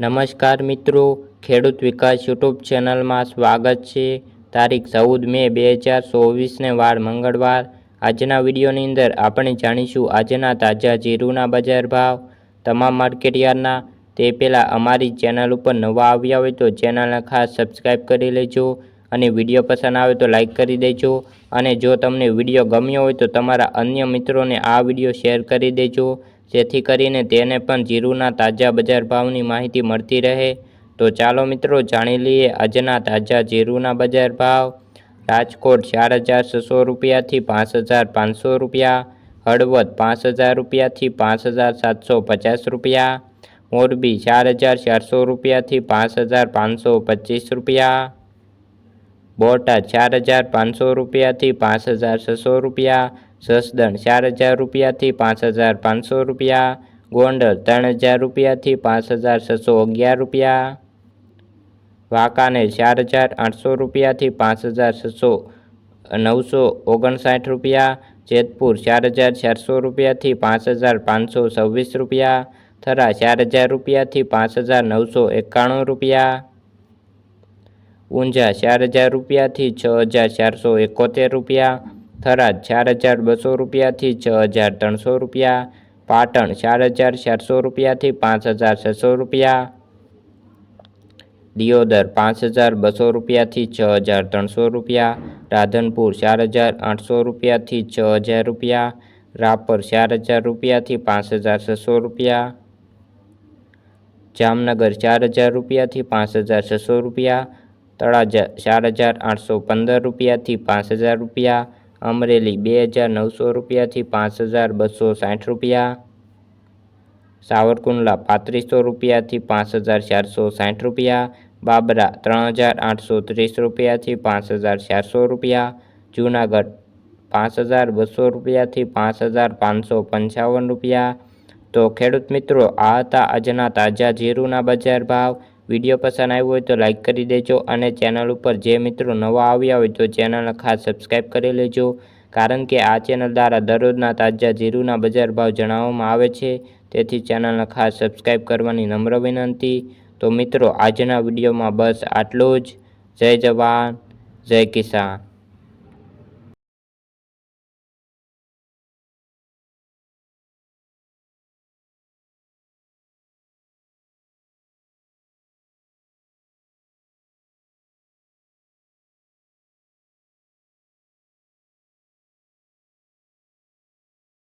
નમસ્કાર મિત્રો, ખેડૂત વિકાસ યુટ્યુબ ચેનલમાં સ્વાગત છે. તારીખ ચૌદ મે બે હજાર ચોવીસને વાર મંગળવાર. આજના વિડીયોની અંદર આપણે જાણીશું આજના તાજા જીરુના બજાર ભાવ. તમામ માર્કેટયાર્ડના તે પહેલાં અમારી ચેનલ ઉપર નવા આવ્યા હોય તો ચેનલને ખાસ સબસ્ક્રાઈબ કરી લેજો અને વીડિયો પસંદ આવે તો લાઈક કરી દેજો. અને જો તમને વીડિયો ગમ્યો હોય તો તમારા અન્ય મિત્રોને આ વીડિયો શેર કરી દેજો. જેથી કરીને તેને પણ જીરુના તાજા બજાર ભાવની માહિતી મળતી રહે. તો ચાલો મિત્રો, જાણી લઈએ આજના તાજા જીરુના બજાર ભાવ. રાજકોટ ચાર હજાર છસો રૂપિયાથી પાંચ હજાર પાંચસો રૂપિયા. હળવદ પાંચ હજાર રૂપિયાથી પાંચ હજાર સાતસો પચાસ રૂપિયા. મોરબી ચાર હજાર ચારસો રૂપિયાથી પાંચ હજાર પાંચસો પચીસ રૂપિયા. બોટાદ ચાર હજાર પાંચસો રૂપિયાથી પાંચ હજાર છસો રૂપિયા. જસદણ ચાર હજાર રૂપિયાથી પાંચ હજાર પાંચસો રૂપિયા ગોંડલ ત્રણ હજાર રૂપિયાથી પાંચ હજાર છસો અગિયાર રૂપિયા, વાંકાનેર ચાર હજાર આઠસો રૂપિયાથી પાંચ હજાર છસો નવસો ઓગણસાઠ રૂપિયા, જેતપુર ચાર હજાર ચારસો રૂપિયાથી પાંચ હજાર પાંચસો છવ્વીસ રૂપિયા, થરા ચાર હજાર રૂપિયાથી પાંચ હજાર નવસો એકાણું રૂપિયા, ઊંઝા ચાર હજાર રૂપિયાથી છ હજાર ચારસો એકોતેર રૂપિયા થરાદ ચાર હજાર બસો રૂપિયાથી છ હજાર ત્રણસો રૂપિયા, પાટણ ચાર હજાર ચારસો રૂપિયાથી પાંચ હજાર છસો રૂપિયા, દિયોદર પાંચ હજાર બસો રૂપિયાથી છ હજાર ત્રણસો રૂપિયા, રાધનપુર ચાર હજાર આઠસો રૂપિયાથી છ હજાર રૂપિયા, રાપર ચાર હજાર રૂપિયાથી પાંચ હજાર છસો રૂપિયા, જામનગર ચાર હજાર રૂપિયાથી પાંચ હજાર છસો રૂપિયા, તળાજા ચાર હજાર આઠસો પંદર રૂપિયાથી પાંચ હજાર રૂપિયા અમરેલી બે હજાર નવસો રૂપિયાથી પાંચ હજાર બસો સાઠ રૂપિયા. સાવરકુંડલા પાંત્રીસો રૂપિયાથી પાંચ હજાર ચારસો સાઠ રૂપિયા. બાબરા ત્રણ હજાર આઠસો ત્રીસ રૂપિયાથી પાંચ હજાર ચારસો રૂપિયા. જૂનાગઢ પાંચ હજાર બસો રૂપિયાથી પાંચ હજાર પાંચસો પંચાવન રૂપિયા. તો ખેડૂત મિત્રો, આ હતા આજના તાજા જીરુના બજાર ભાવ. વીડિયો પસંદ આવ્યો હોય તો લાઈક કરી દેજો અને ચેનલ ઉપર જે મિત્રો નવા આવ્યા હોય તો ચેનલને ખાસ સબસ્ક્રાઈબ કરી લેજો. કારણ કે આ ચેનલ દ્વારા દરરોજના તાજા જીરુના બજાર ભાવ જણાવવામાં આવે છે. તેથી ચેનલને ખાસ સબસ્ક્રાઈબ કરવાની નમ્ર વિનંતી. તો મિત્રો, આજના વિડીયોમાં બસ આટલું જ. જય જવાન, જય કિસાન.